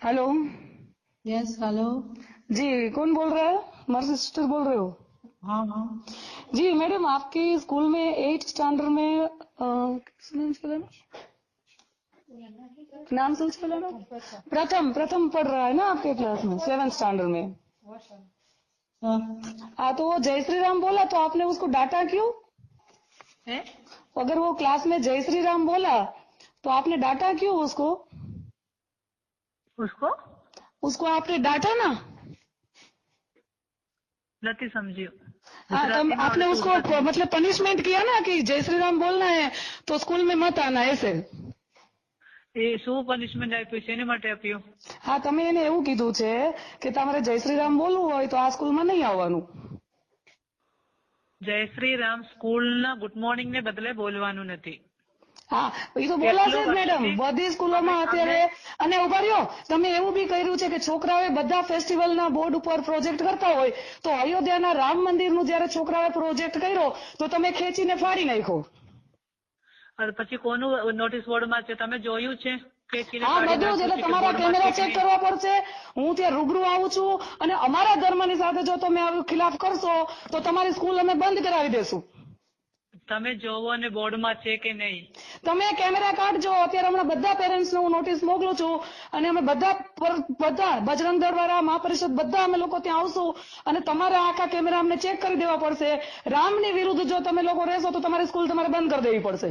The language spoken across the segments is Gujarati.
हेलो यस हेलो जी कौन बोल रहा है? मर्सी सिस्टर बोल रहे हो? हाँ हाँ। जी मैडम आपके स्कूल में एट स्टैंडर्ड में नाम से बोला ना नाम से प्रथम प्रथम पढ़ रहा है ना आपके क्लास में सेवन स्टैंडर्ड में? हाँ। हाँ तो वो जय श्री राम बोला तो आपने उसको डांटा क्यों? है? अगर वो क्लास में जय श्री राम बोला तो आपने डांटा क्यों उसको? उसको उसको आपने डांटा ना નથી સમજ્યું हाँ तब ગુજરાતીમાં आपने આવડતું उसको નથી. मतलब पनिशमेंट किया ना कि जय श्री राम बोलना है तो स्कूल में मत आना ऐसे એ શું પનિશમેન્ટ આપ્યું છે એની માટે આપ્યું હા તમે એને એવું કીધું છે કે તમારે જય શ્રી રામ બોલવું હોય તો આ સ્કૂલમાં નહીં આવવાનું જય શ્રી રામ સ્કૂલના ગુડ મોર્નિંગ ને બદલે બોલવાનું નથી હા એ તો બોલાશે જ મેડમ બધી સ્કૂલોમાં અત્યારે અને ઊભા રહ્યો તમે એવું બી કર્યું છે કે છોકરાઓએ બધા ફેસ્ટિવલના બોર્ડ ઉપર પ્રોજેક્ટ કરતા હોય તો અયોધ્યાના રામ મંદિરનું જયારે છોકરાઓએ પ્રોજેક્ટ કર્યો તો તમે ખેંચીને ફાડી નાખ્યો. અને પછી કોનું નોટિસ બોર્ડમાં છે? તમે જોયું છે? હા બધું જ એટલે તમારા કેમેરા ચેક કરવા પડશે. હું ત્યાં રૂબરૂ આવું છું. અને અમારા ધર્મની સાથે જો તમે આવું ખિલાફ કરશો તો તમારી સ્કૂલ અમે બંધ કરાવી દેશું. તમે જોવો ને બોર્ડમાં છે કે નહીં? તમે કેમેરા કાઢજો અત્યારે હમણાં બધા પેરેન્ટ્સ હું નોટિસ મોકલું છું અને અમે બધા બધા બજરંગ દળ મહાપરિષદ બધા અમે લોકો ત્યાં આવશું અને તમારા આખા કેમેરા અમને ચેક કરી દેવા પડશે. રામની વિરુદ્ધ જો તમે લોકો રહેશો તો તમારી સ્કૂલ તમારે બંધ કરી દેવી પડશે.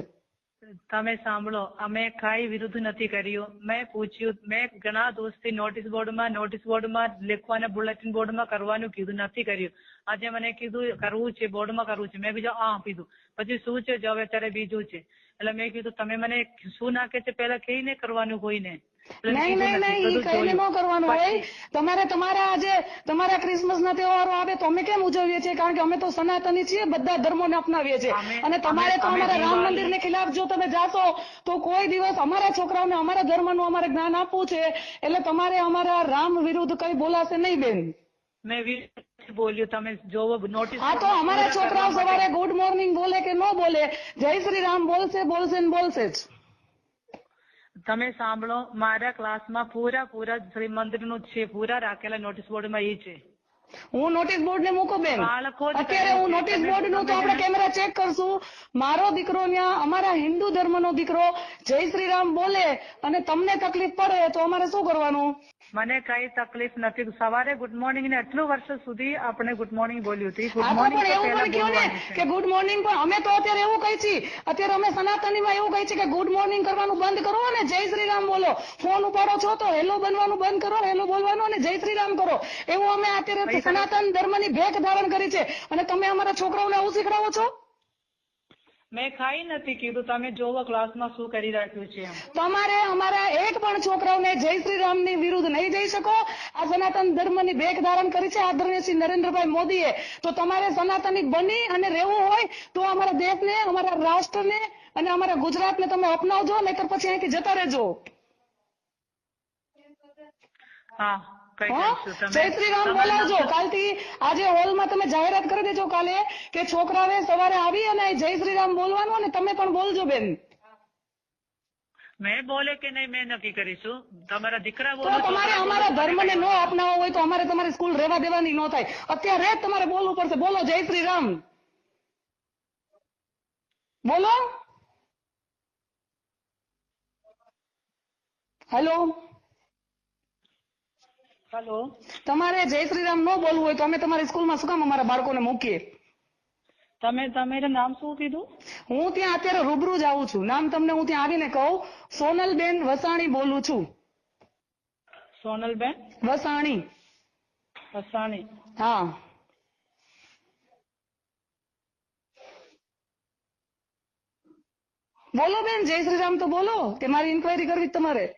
તમે સાંભળો, અમે કાંઈ વિરુદ્ધ નથી કર્યું. મેં પૂછ્યું, મેં ઘણા દિવસથી નોટિસ બોર્ડમાં નોટિસ બોર્ડમાં લખવાના બુલેટિન બોર્ડમાં કરવાનું કીધું, નથી કર્યું. આજે મને કીધું, કરવું છે બોર્ડમાં કરવું છે. મેં કીધું આ કીધું. પછી શું છે? જો અત્યારે બીજું છે. એટલે મેં કીધું, તમે મને શું નાખે છે? પહેલા કહીને કરવાનું કોઈને. નહીં નહીં નહીં એ કઈને ન કરવાનું. હોય તમારે તમારા આજે તમારા ક્રિસમસ ના તહેવારો આવે તો અમે કેમ ઉજવીએ છીએ? કારણ કે અમે તો સનાતની છીએ બધા ધર્મોને અપનાવીએ છીએ. અને તમારે તો અમે- અમે અમારા રામ મંદિર ને ખિલાફ જો તમે જાશો તો કોઈ દિવસ અમારા છોકરાઓને અમારા ધર્મનું અમારે જ્ઞાન આપવું છે. એટલે તમારે અમારા રામ વિરુદ્ધ કઈ બોલાશે નહીં બેન. મેં બોલ્યું. તમે જોવો નોટિસ હા તો અમારા છોકરાઓ સવારે ગુડ મોર્નિંગ બોલે કે ન બોલે? જય શ્રી રામ બોલશે બોલશે ને બોલશે જ. તમે સાંભળો, મારા ક્લાસમાં પૂરા પૂરા શ્રી મંદિરનું છે, પૂરા રાખેલા નોટિસ બોર્ડમાં એ છે. હું નોટિસ બોર્ડ ને મૂકો બેન. અત્યારે હું નોટિસ બોર્ડનું તો આપણે કેમેરા ચેક કરશું. મારો દીકરો ત્યાં અમારા હિન્દુ ધર્મનો દીકરો. જય શ્રી રામ બોલે અને તમને તકલીફ પડે તો અમારે શું કરવાનું? મને કઈ તકલીફ નથી. સવારે ગુડ મોર્નિંગ ને એટલું વર્ષ સુધી આપણે ગુડ મોર્નિંગ બોલ્યું હતી ગુડ મોર્નિંગ એવું પણ કહ્યું ને કે ગુડ મોર્નિંગ પણ અમે તો અત્યારે એવું કહી છીએ. અત્યારે અમે સનાતનીમાં એવું કહી છીએ કે ગુડ મોર્નિંગ કરવાનું બંધ કરો અને જય શ્રી રામ બોલો. ફોન ઉપાડો છો તો હેલો બનવાનું બંધ કરો હેલો બોલવાનું અને જય શ્રી રામ કરો. એવું અમે અત્યારે સનાતન ધર્મની ભેખ ધારણ કરી છે. અને તમે અમારા છોકરાઓને આવું શીખડાવો છો? મેં ખાઈ નથી કીધું. તમે જોવો ક્લાસમાં શું કરી રાખ્યું છે તમારે અમારા એક પણ છોકરાઓને જય શ્રી રામની વિરુદ્ધ નહીં જઈ શકો. આ સનાતન ધર્મની ભેખ ધારણ કરી છે આદરણીય શ્રી નરેન્દ્રભાઈ મોદીએ. તો તમારે સનાતની બની અને રહેવું હોય તો અમારા દેશને અમારા રાષ્ટ્રને અને અમારા ગુજરાતને તમે અપનાવજો નહીતર પછી અહીંથી જતા રહેજો. હા. કઈ હો? દઈશું તમે? જય શ્રી રામ તમારું બોલાવજો. કાલથી આજે હોલમાં તમે જાહેરાત કરી દેજો કાલે કે છોકરાઓએ સવારે આવી અને જય શ્રી રામ બોલવાનું અને તમે પણ બોલજો બેન. મેં બોલે કે નહીં મેં નક્કી કરીશું. તમારા દીકરા બોલે તમારે અમારા ધર્મને ન અપનાવવો હોય તો અમારે તમારી સ્કૂલ રહેવા દેવાની ન થાય. અત્યારે તમારે બોલવું પડશે. બોલો જય શ્રી રામ. બોલો. Hello hello. તમારે જય શ્રી રામ ન બોલવું હોય તો અમે તમારી સ્કૂલમાં શું કામ અમારા બાળકોને મૂકીએ? તમે તમારું નામ શું કીધું? હું ત્યાં અત્યારે રૂબરૂ જ આવું છું. નામ તમને હું ત્યાં આવીને કહું. સોનલબેન વસાણી બોલું છું. સોનલબેન? વસાણી. વસાણી. હા. બોલો બેન જય શ્રી રામ તો બોલો. કે મારી ઇન્કવાયરી કરવી તમારે.